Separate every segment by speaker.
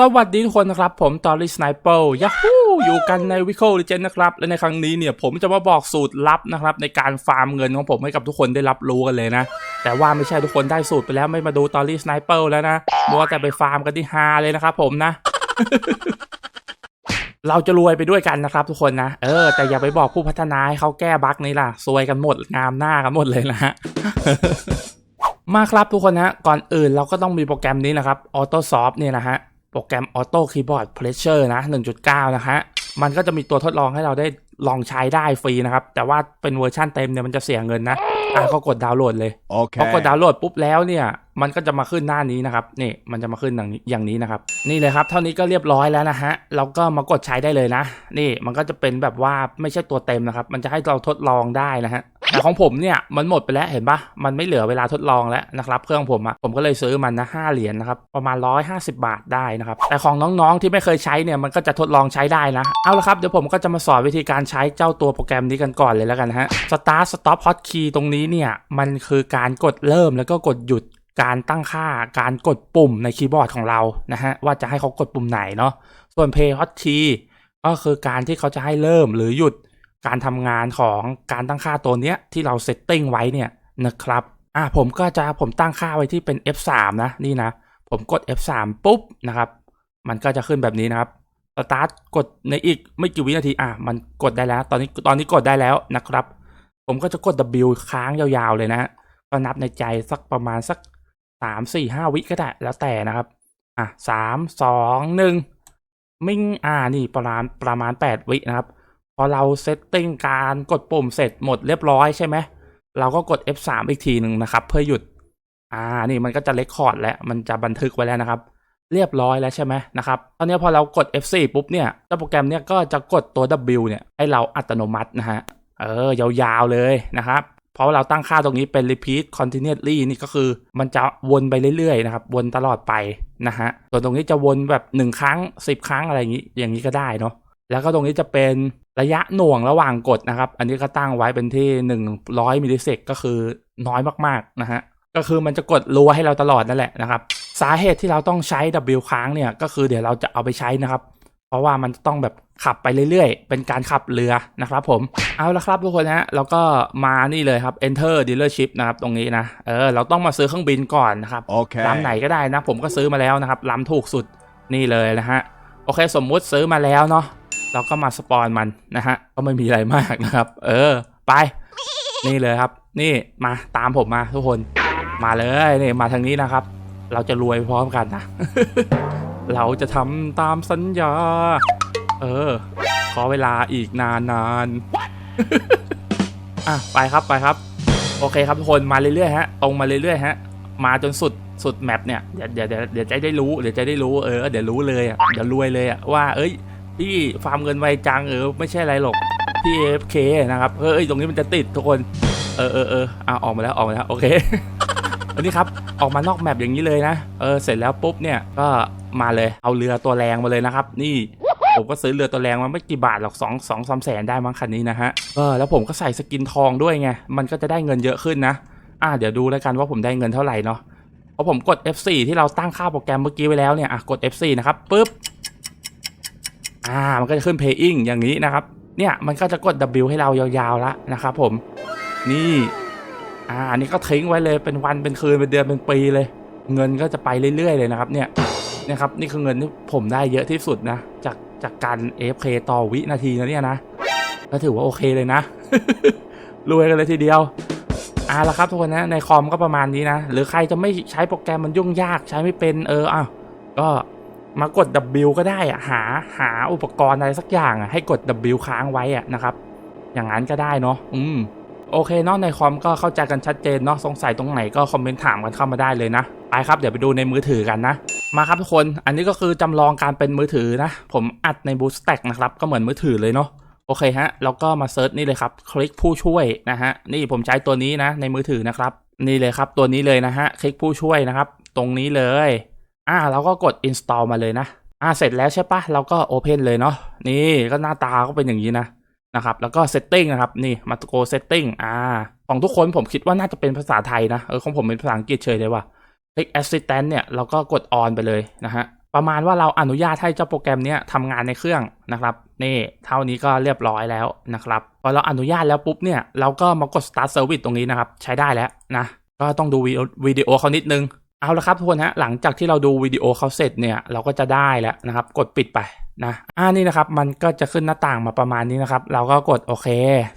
Speaker 1: สวัสดีทุกคนนะครับ ผมตอริสไนเปิลยาฮูอยู่กันในวิ c o ล e เจนนะครับ และในครั้งนี้เนี่ยผมจะมาบอกสูตรลับนะครับ ในการฟาร์มเงินของผมให้กับทุกคนได้รับรู้กันเลยนะ แต่ว่าไม่ใช่ทุกคนได้สูตรไปแล้วไม่มาดูตอริสไนเปิลแล้วนะมัวแต่ไปฟาร์มกันที่ฮาเลยนะครับผมนะ เราจะรวยไปด้วยกันนะครับ ทุกคนนะเออแต่อย่าไปบอกผู้พัฒนาให้เขาแก้บั๊กนี้ล่ะซวยกันหมดงามหน้ากันหมดเลยนะฮะมาครับทุกคนนะก่อนอื่นเราก็ต้องมีโปรแกรมนี้นะครับ AutoSoft เนี่ยนะฮะ โปรแกรม Auto Keyboard Pressure นะ 1.9 นะฮะ มันก็จะมีตัวทดลองให้เราได้ลองใช้ได้ฟรีนะครับ แต่ว่าเป็นเวอร์ชั่นเต็มเนี่ยมันจะเสียเงินนะอะก็กดดาวน์โหลดเลยพอกด
Speaker 2: Okay.
Speaker 1: ดาวน์โหลดปุ๊บแล้วเนี่ย มันก็จะมาขึ้นหน้านี้นะครับ นี่มันจะมาขึ้นอย่างนี้อย่างนี้นะครับ นี่เลยครับ เท่านี้ก็เรียบร้อยแล้วนะฮะ เราก็มากดใช้ได้เลยนะ นี่มันก็จะเป็นแบบว่าไม่ใช่ตัวเต็มนะครับ มันจะให้เราทดลองได้นะฮะ แต่ของผมเนี่ยมันหมดไปแล้วเห็นปะมันไม่เหลือเวลาทดลองแล้วนะครับเครื่องผมอะผมก็เลยซื้อมันนะห้าเหรียญนะครับประมาณ 150 บาทได้นะครับแต่ของน้องๆที่ไม่เคยใช้เนี่ยมันก็จะทดลองใช้ได้นะเอาละครับเดี๋ยวผมก็จะมาสอนวิธีการใช้เจ้าตัวโปรแกรมนี้กันก่อนเลยแล้วกันฮะ Start Stop Hotkey ตรงนี้เนี่ยมันคือการกดเริ่มแล้วก็กดหยุดการตั้งค่าการกดปุ่มในคีย์บอร์ดของเรานะฮะว่าจะให้เขากดปุ่มไหนเนาะส่วน Play Hotkey ก็คือการที่เขาจะให้เริ่มหรือหยุด การทำงานของการตั้งค่าตัวเนี้ยที่เราเซตติ้งไว้เนี่ยนะครับอะผมก็จะผมตั้งค่าไว้ที่เป็น F3 นะนี่นะ ผมกด F3 ปุ๊บนะครับ มันก็จะขึ้นแบบนี้นะครับสตาร์ทกดในอีกไม่กี่วินาทีอะมันกดได้แล้ว ตอนนี้ตอนนี้กดได้แล้วนะครับ ผมก็จะกด W ค้างยาวๆเลยนะฮะก็นับในใจสักประมาณสักสามสี่ห้าวิก็ได้แล้วแต่นะครับอะสามสองหนึ่งมิ่งอ่านี่ประมาณประมาณแปดวินะครับ พอเราเซตติ้งการกดปุ่มเสร็จหมดเรียบร้อยใช่ไหม เราก็กด F3 อีกทีหนึ่งนะครับ เพื่อหยุด อ่า นี่มันก็จะเลคคอร์ดแล้ว มันจะบันทึกไว้แล้วนะครับ เรียบร้อยแล้วใช่ไหมนะครับ ตอนนี้พอเรากด F4 ปุ๊บเนี่ยเจ้าโปรแกรมเนี่ยก็จะกดตัว W เนี่ยให้เราอัตโนมัตินะฮะ เออ ยาวๆเลยนะครับเพราะเราตั้งค่าตรงนี้เป็น repeat continuously นี่ก็คือมันจะวนไปเรื่อยๆนะครับ วนตลอดไปนะฮะส่วนตรงนี้จะวนแบบ 1 ครั้ง 10 ครั้งอะไรอย่างนี้อย่างนี้ก็ได้เนาะ แล้วก็ตรงนี้จะเป็นระยะหน่วงระหว่างกดนะครับ อันนี้ก็ตั้งไว้เป็นที่ 100มิลลิเซกก็คือน้อยมากๆนะฮะ ก็คือมันจะกดรัวให้เราตลอดนั่นแหละนะครับ สาเหตุที่เราต้องใช้ W ค้างเนี่ยก็คือเดี๋ยวเราจะเอาไปใช้นะครับ เพราะว่ามันต้องแบบขับไปเรื่อยๆ เป็นการขับเรือนะครับผม เอาละครับทุกคนฮะแล้วก็มานี่เลยครับ enter dealership นะครับตรงนี้นะ เออเราต้องมาซื้อเครื่องบินก่อนนะครับ
Speaker 2: Okay.
Speaker 1: ลำไหนก็ได้นะ ผมก็ซื้อมาแล้วนะครับลำถูกสุดนี่เลยนะฮะ โอเค สมมุติซื้อมาแล้วเนาะ เราก็มาสปอนมันนะฮะก็ไม่มีอะไรมากนะครับ เออ ไป นี่เลยครับ นี่มาตามผมมาทุกคนมาเลยนี่มาทางนี้นะครับ เราจะรวยพร้อมกันนะเราจะทำตามสัญญา เออ ขอเวลาอีกนานนานอะไปครับไปครับ โอเคครับทุกคนมาเรื่อยๆฮะตรงมาเรื่อยๆฮะ มาจนสุดสุดแมปเนี่ยเดี๋ยวเดี๋ยวเดี๋ยวเดี๋ยวจะได้รู้เดี๋ยวจะได้รู้เออเดี๋ยวรู้เลยอะเดี๋ยวรวยเลยอะว่าเอ้ย พี่ฟาร์มเงินไวจังเออไม่ใช่อะไรหรอกพี่ AFK นะครับเฮ้ยตรงนี้มันจะติดทุกคนเออเออเอออะออกมาแล้วออกมาแล้วโอเคอันนี้ครับออกมานอกแมปอย่างนี้เลยนะเออเสร็จแล้วปุ๊บเนี่ยก็มาเลยเอาเรือตัวแรงมาเลยนะครับ นี่ผมก็ซื้อเรือตัวแรงมาไม่กี่บาทหรอกสองสองสามแสนได้มั้งคันนี้นะฮะเออแล้วผมก็ใส่สกินทองด้วยไงมันก็จะได้เงินเยอะขึ้นนะอะเดี๋ยวดูแล้วกันว่าผมได้เงินเท่าไหร่เนาะพอผมกด F4 ที่เราตั้งค่าโปรแกรมเมื่อกี้ไว้แล้วเนี่ยอะกด F4 นะครับปุ๊บ อ่า มันก็จะขึ้น paying อย่างนี้นะครับ เนี่ย มันก็จะกด W ให้เรายาวๆแล้วนะครับผม นี่ อ่าอันนี้ก็ทิ้งไว้เลยเป็นวันเป็นคืนเป็นเดือนเป็นปีเลย เงินก็จะไปเรื่อยๆเลยนะครับ เนี่ยนะครับ นี่คือเงินที่ผมได้เยอะที่สุดนะ จากจากการ AFK ต่อวินาทีนะเนี่ยนะ ก็ถือว่าโอเคเลยนะ รวยกันเลยทีเดียวอ่าละครับทุกคนนะในคอมก็ประมาณนี้นะ หรือใครจะไม่ใช้โปรแกรมมันยุ่งยากใช้ไม่เป็นเอออ้าวก็ มากด W ก็ได้อะหาหาอุปกรณ์อะไรสักอย่างอะให้กด W ค้างไว้อะนะครับ อย่างนั้นก็ได้เนาะอืมโอเคเนาะในคอมก็เข้าใจกันชัดเจนเนาะสงสัยตรงไหนก็คอมเมนต์ถามกันเข้ามาได้เลยนะไปครับเดี๋ยวไปดูในมือถือกันนะ มาครับทุกคนอันนี้ก็คือจำลองการเป็นมือถือนะ ผมอัดในบูสแต็กนะครับ ก็เหมือนมือถือเลยเนาะโอเคฮะแล้วก็มาเซิร์ชนี่เลยครับ คลิกผู้ช่วยนะฮะนี่ผมใช้ตัวนี้นะในมือถือนะครับ นี่เลยครับตัวนี้เลยนะฮะคลิกผู้ช่วยนะครับ ตรงนี้เลย อ่าเราก็กด install มาเลยนะอ่าเสร็จแล้วใช่ปะเราก็ open เลยเนาะนี่ก็หน้าตาก็เป็นอย่างนี้นะนะครับแล้วก็ setting นะครับนี่มาโก setting อ่าของทุกคนผมคิดว่าน่าจะเป็นภาษาไทยนะเออของผมเป็นภาษาอังกฤษเฉยเลยว่ะ click assistant เนี่ยเราก็กด on ไปเลยนะฮะประมาณว่าเราอนุญาตให้เจ้าโปรแกรมเนี้ยทำงานในเครื่องนะครับนี่เท่านี้ก็เรียบร้อยแล้วนะครับพอเราอนุญาตแล้วปุ๊บเนี่ยเราก็มากด start service ตรงนี้นะครับใช้ได้แล้วนะก็ต้องดูวิดีโอวิดีโอเขานิดนึง เอาละครับทุกคนฮะหลังจากที่เราดูวิดีโอเขาเสร็จเนี่ยเราก็จะได้แล้วนะครับ กดปิดไปนะอ่านี่นะครับมันก็จะขึ้นหน้าต่างมาประมาณนี้นะครับ เราก็กดโอเค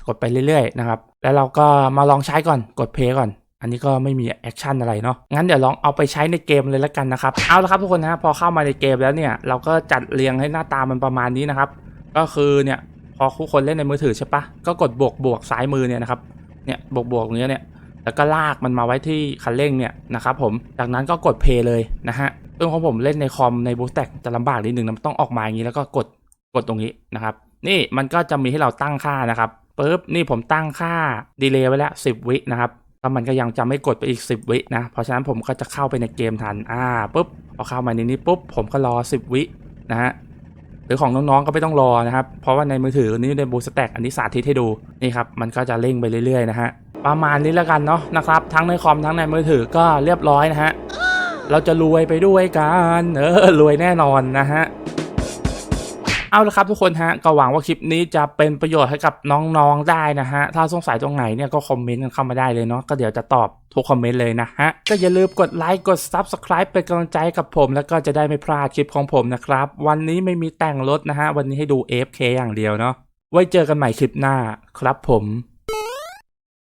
Speaker 1: กดไปเรื่อยๆนะครับแล้วเราก็มาลองใช้ก่อนกดเพย์ก่อนอันนี้ก็ไม่มีแอคชั่นอะไรเนาะ งั้นเดี๋ยวลองเอาไปใช้ในเกมเลยแล้วกันนะครับ เอาละครับทุกคนนะพอเข้ามาในเกมแล้วเนี่ย เราก็จัดเรียงให้หน้าตามันประมาณนี้นะครับ ก็คือเนี่ยพอทุกคนเล่นในมือถือใช่ปะก็กดบวกบวกซ้ายมือเนี่ยนะครับ เนี่ยบวกบวกตรงเนี้ยเนี่ย แล้วก็ลากมันมาไว้ที่คันเร่งเนี่ยนะครับผมจากนั้นก็กดเพย์เลยนะฮะซึ่องของผมเล่นในคอมในบูสแต็กจะลำบากนิดนึงนะต้องออกมาอย่างนี้แล้วก็กดกดตรงนี้นะครับ นี่มันก็จะมีให้เราตั้งค่านะครับปุ๊บนี่ผมตั้งค่าดีเลย์ไว้แล้ว 10 วินะครับก็มันก็ยังจะไม่กดไปอีก 10 วินะเพราะฉะนั้นผมก็จะเข้าไปในเกมทันอ่าปุ๊บพอเข้ามาในนี้ปุ๊บผมก็รอ 10 วินะฮะหรือของน้องๆก็ไม่ต้องรอนะครับ เพราะว่าในมือถือนี้ในบูสแต็กอันนี้สาธิตให้ดูนี่ครับมันก็จะเร่งไปเรื่อยๆนะฮะ ประมาณนี้แล้วกันเนาะนะครับ ทั้งในคอมทั้งในมือถือก็เรียบร้อยนะฮะ เราจะรวยไปด้วยกันเออรวยแน่นอนนะฮะเอาละครับทุกคนฮะก็หวังว่าคลิปนี้จะเป็นประโยชน์ให้กับน้องๆได้นะฮะ ถ้าสงสัยตรงไหนเนี่ยก็คอมเมนต์กันเข้ามาได้เลยเนาะก็เดี๋ยวจะตอบทุกคอมเมนต์เลยนะฮะ ก็อย่าลืมกดไลค์กด Subscribe เป็นกำลังใจกับผม แล้วก็จะได้ไม่พลาดคลิปของผมนะครับ วันนี้ไม่มีแต่งรถนะฮะ วันนี้ให้ดู AFK อย่างเดียวเนาะไว้เจอกันใหม่คลิปหน้าครับผม